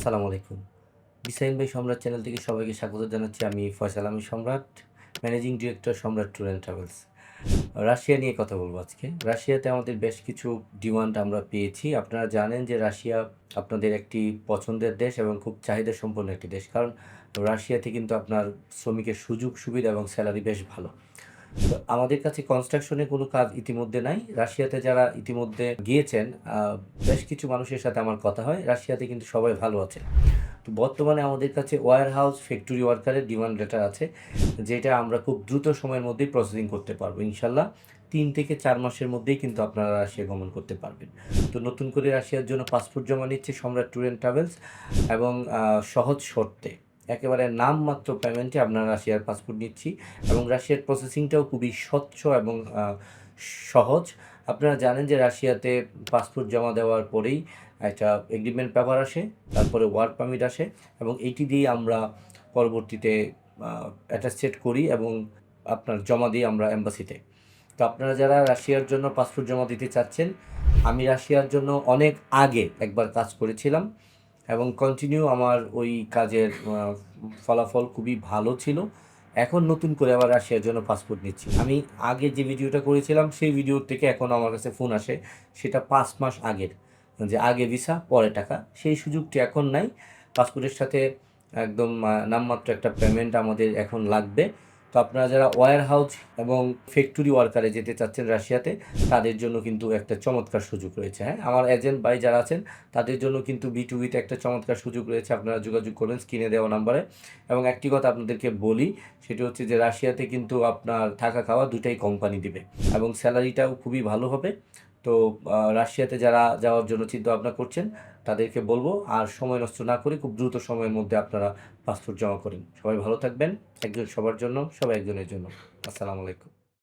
আসসালামু আলাইকুম। Design by সম্রাট চ্যানেল থেকে সবাইকে স্বাগত জানাচ্ছি। আমি ফয়সাল আমি Samrat, managing director Samrat tour and travels. Russia নিয়ে কথা বলব আজকে। রাশিয়াতে আমাদের বেশ কিছু ডিমান্ড আমরা পেয়েছি। আপনারা জানেন যে রাশিয়া আপনাদের একটি পছন্দের দেশ এবং খুব চাহিদা সম্পন্ন একটি দেশ। কারণ রাশিয়াতে কিন্তু আপনার শ্রমিকের সুযোগ, সুবিধা এবং স্যালারি বেশ ভালো। তো আমাদের কাছে কনস্ট্রাকশনে কোনো কাজ ইতিমধ্যে নাই। রাশিয়াতে যারা ইতিমধ্যে গিয়েছেন বেশ কিছু মানুষের সাথে আমার কথা হয়। রাশিয়াতে কিন্তু সবাই ভালো আছে। তো বর্তমানে আমাদের কাছে ওয়্যার হাউস ফ্যাক্টরি ওয়ার্কারের ডিমান্ড লেটার আছে, যেটা আমরা খুব দ্রুত সময়ের মধ্যেই প্রসেসিং করতে পারব, ইনশাল্লাহ। তিন থেকে চার মাসের মধ্যেই কিন্তু আপনারা রাশিয়া গমন করতে পারবেন। তো নতুন করে রাশিয়ার জন্য পাসপোর্ট জমা নিচ্ছে সম্রাট ট্যুর অ্যান্ড ট্রাভেলস এবং সহজ শর্তে। একেবারে নামমাত্র পেমেন্টে আপনারা রাশিয়ার পাসপোর্ট নিচ্ছি এবং রাশিয়ার প্রসেসিংটাও খুবই স্বচ্ছ এবং সহজ। আপনারা জানেন যে রাশিয়াতে পাসপোর্ট জমা দেওয়ার পরেই একটা এগ্রিমেন্ট পেপার আসে, তারপরে ওয়ার্ক পারমিট আসে এবং এইটি দিয়ে আমরা পরবর্তীতে অ্যাটাস্টেড করি এবং আপনার জমা দিই আমরা এম্বাসিতে তো আপনারা যারা রাশিয়ার জন্য পাসপোর্ট জমা দিতে চাচ্ছেন, আমি রাশিয়ার জন্য অনেক আগে একবার কাজ করেছিলাম। এবং কন্টিনিউ আমার ওই কাজের ফলাফল খুবই ভালো ছিল। এখন নতুন করে আবার রাশিয়ার জন্য পাসপোর্ট নিচ্ছি। আমি আগে যে ভিডিওটা করেছিলাম, সেই ভিডিও থেকে এখন আমার কাছে ফোন আসে, সেটা পাঁচ মাস আগের। যে আগে ভিসা পরে টাকা। সেই সুযোগটি এখন নাই। পাসপোর্টের সাথে একদম নামমাত্র একটা পেমেন্ট আমাদের এখন লাগবে। তো আপনারা যারা ওয়্যার হাউস এবং ফ্যাক্টরি ওয়ার্কারে যেতে চাচ্ছেন রাশিয়াতে, তাদের জন্য কিন্তু একটা চমৎকার সুযোগ রয়েছে হ্যাঁ? আমার এজেন্ট ভাই যারা আছেন, তাদের জন্য কিন্তু বি টুবিতে একটা চমৎকার সুযোগ রয়েছে, আপনারা যোগাযোগ করবেন স্ক্রিনে দেওয়া নাম্বারে। এবং একটি কথা আপনাদেরকে বলি, সেটি হচ্ছে যে রাশিয়াতে কিন্তু আপনার থাকা খাওয়া দুটাই কোম্পানি দিবে এবং স্যালারিটাও খুবই ভালো হবে। তো রাশিয়াতে যারা যাওয়ার জন্য চিন্তা ভাবনা করছেন, তাদেরকে বলব, আর সময় নষ্ট না করে খুব দ্রুত সময়ের মধ্যে আপনারা পাসপোর্ট জমা করেন। সবাই ভালো থাকবেন, একজন সবার জন্য, সবাই একজনের জন্য। আসসালামু আলাইকুম।